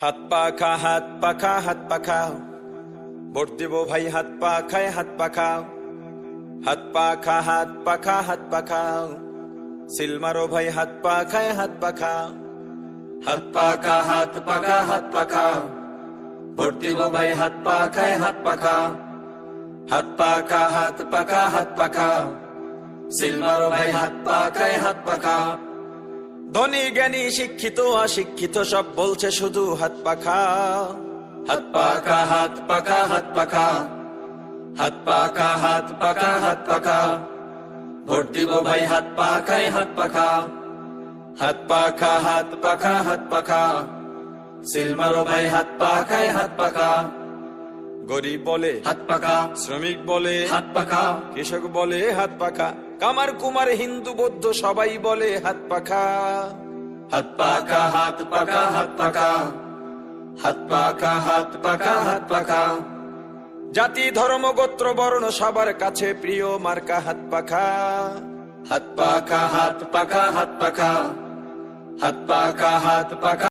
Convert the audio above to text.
হাত পা খা হাত পা খা হাত পা খাও ভোট দেব ভাই হাত পা খায় হাত পা খাও হাত পা খা হাত পা খা হাত পা খাও সিল মারো ভাই হাত পা খায় হাত পা খাও হাত পা খা হাত পা খা হাত পা খাও ভোট দেব ভাই হাত পা খায় হাত পা খাও হাত পা খা হাত পা খা হাত পা খাও সিল মারো ভাই হাত পা খায় হাত পা খাও ধনী জ্ঞানী শিক্ষিত অশিক্ষিত সব বলছে শুধু হাত পাখা। হাত পাখা হাত পাখা হাত পাখা। হাত পাখা হাত পাখা হাত পাখা। ভোট দিব ভাই হাত পাখায় হাত পাখা। হাত পাখা হাত পাখা হাত পাখা। সিল মারো ভাই হাত পাখায় হাত পাখা। গরিব বলে হাত পাখা। শ্রমিক বলে হাত পাখা। কৃষক বলে হাত পাখা। কামার কুমার হিন্দু বৌদ্ধ সবাই বলে হাত পাখা। হাত পাখা হাত পাখা হাত পাখা। হাত পাখা হাত পাখা হাত পাখা। জাতি ধর্ম গোত্র বর্ণ সবার কাছে প্রিয় মার্কা হাত পাখা। হাত পাখা হাত পাখা হাত পাখা। হাত পাখা হাত পাখা।